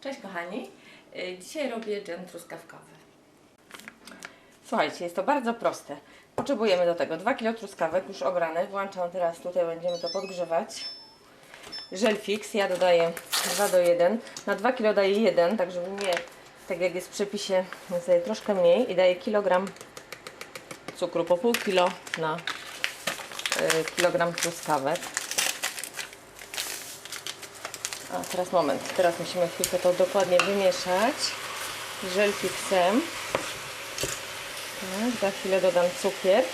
Cześć kochani, Y, dzisiaj robię dżem truskawkowy. Słuchajcie, jest to bardzo proste. Potrzebujemy do tego 2 kg truskawek już obrane. Włączam teraz, tutaj będziemy to podgrzewać. Żel fix, ja dodaję 2 do 1. Na 2 kg daję 1, tak żeby nie, tak jak jest w przepisie, daję troszkę mniej i daję kilogram cukru, po pół kilo na y, kilogram truskawek. A teraz moment, teraz musimy chwilkę to dokładnie wymieszać żel fixem. Tak, za chwilę dodam cukier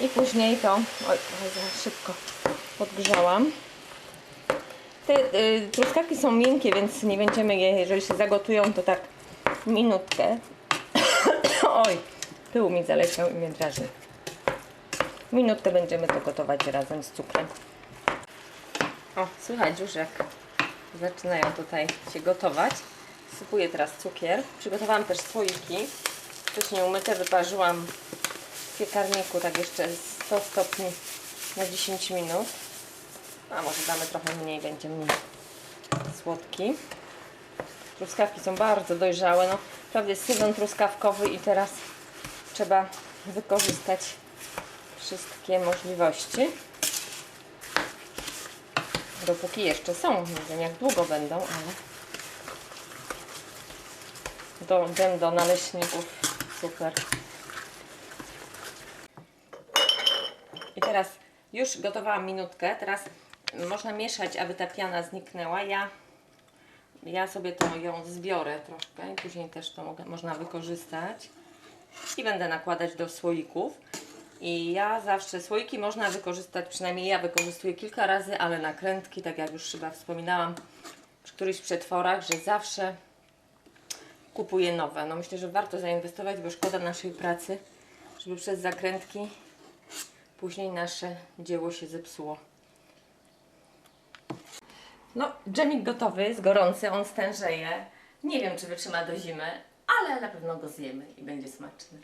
i później to, oj, za szybko podgrzałam. Te y, truskawki są miękkie, więc nie będziemy je, jeżeli się zagotują, to tak minutkę. oj, pył mi zaleciał i mnie drażni. Minutkę będziemy to gotować razem z cukrem. O, słychać już jak zaczynają tutaj się gotować. Sypuję teraz cukier. Przygotowałam też słoiki. Wcześniej umyte wyparzyłam w piekarniku tak jeszcze 100 stopni na 10 minut. A może damy trochę mniej, będzie mniej słodki. Truskawki są bardzo dojrzałe. No, naprawdę jest sezon truskawkowy i teraz trzeba wykorzystać wszystkie możliwości dopóki jeszcze są. Nie wiem jak długo będą, ale do, dżem do naleśników super. I teraz już gotowałam minutkę. Teraz można mieszać, aby ta piana zniknęła. Ja, ja sobie to ją zbiorę troszkę i później też to mogę, można wykorzystać. I będę nakładać do słoików. I ja zawsze słoiki można wykorzystać, przynajmniej ja wykorzystuję kilka razy, ale nakrętki, tak jak już chyba wspominałam przy którychś przetworach, że zawsze kupuję nowe. No myślę, że warto zainwestować, bo szkoda naszej pracy, żeby przez zakrętki później nasze dzieło się zepsuło. No, dżemik gotowy, jest gorący, on stężeje. Nie wiem, czy wytrzyma do zimy, ale na pewno go zjemy i będzie smaczny.